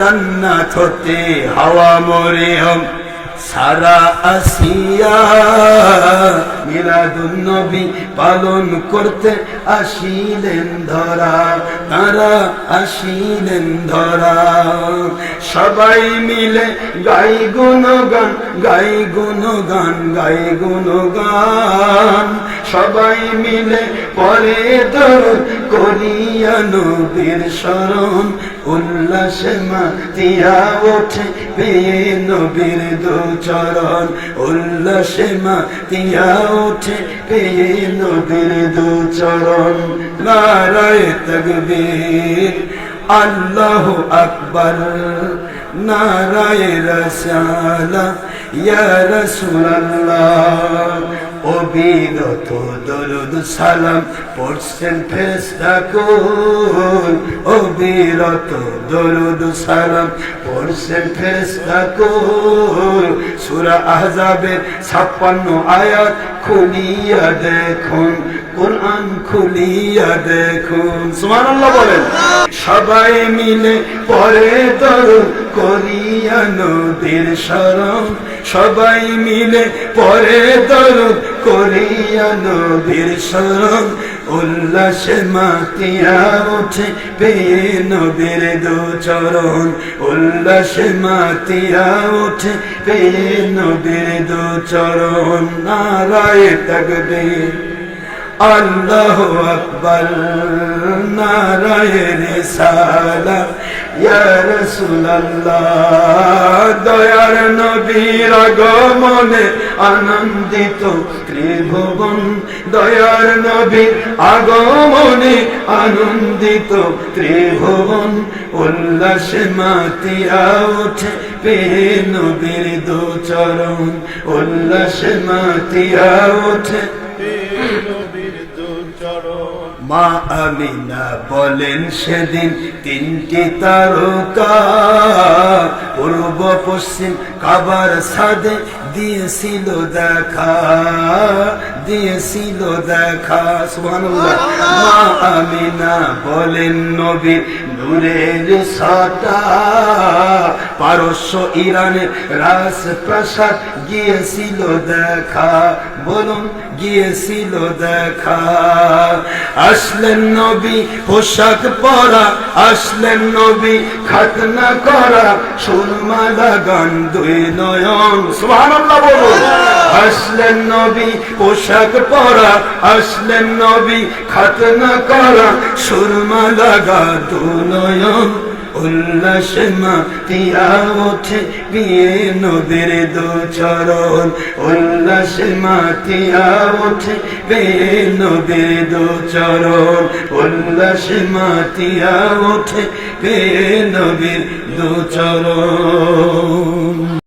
জান্নাত হতে হাওয়া মরে হম সারা আসিয়া মিলাদুন নবী পালন করতে আসিলেন ধরা, তারা আসিলেন ধরা। সবাই মিলে গাই গুণগান গাই গুণগান গাই গুণগান। সবাই মিলে পরে দরুদ করিয়া নবীর শরণ, উল্লাসে মাতিয়া ওঠে পেয়ে নবীর দু চরণ, উল্লাসে মাতিয়া ওঠে পেয়ে নবীর দু চরণ। নারায় তকবীর, আল্লাহ আকবর। নারায় রসালা ইয়া রাসূলুল্লাহ অবিরত দরুদ সালাম, পড়ছেন ফেরেশতা কুল অবিরত দরুদ সালাম, পড়ছেন ফেরেশতা কুল সূরা আহজাবের 56 আয়াত খুলিয়া দেখুন, কোরআন খুলিয়া দেখুন। সুমানাল্লাহ বলেন, সবাই মিলে পরে তর করিয়া নদীর শরম সবাই মিলে পরে তর করিয়া নদীর শরণ উল্লাসে মাতিয়া ওঠে পেয়ে নবীর দু চরণ। উল্লাসে মাতিয়া ওঠে পেয়ে নবীর দু চরণ। নারায় তকবে আল্লাহ আকবর, নারায় রিসালা ইয়া রাসূলুল্লাহ দয়ার নবীর আগমনে আনন্দিত ত্রিভুবন। দয়ার নবীর আগমনে আনন্দিত ত্রিভুবন। উল্লাসে মাতিয়া ওঠে পেয়ে নবীর দু চরণ। উল্লাসে মাতিয়া ওঠে মা আমিনা বলেন সেদিন তিনটি তারকা, পূর্ব পশ্চিম কাবার সাদে দিয়েছিল দেখা দিয়েছিল দেখা, সুবহানাল্লাহ। মা আমিনা বলেন নবী নূরের সাটা পারস্য ইরানের রাজপ্রাসাদ গিয়েছিল দেখা, বলুন গিয়েছিল দেখা। আসলেন নবী পোশাক পরা, আসলেন নবী খাতনা করা, সুরমা লাগান দুই নয়ন। সুবহানাল্লাহ বলুন। আসলেন নবী পোশাক পরা, আসলেন নবী খাতনা করা, সুরমা লাগা দু নয়ন। উল্লাস মাতিয়া ওঠে বিয়ে নদীর দু চরণ। উল্লাস মাতিয়া ওঠে বিয়ে নদীর দু চরণ। উল্লাস মাতিয়া ওঠে বিয়ে নবীর দু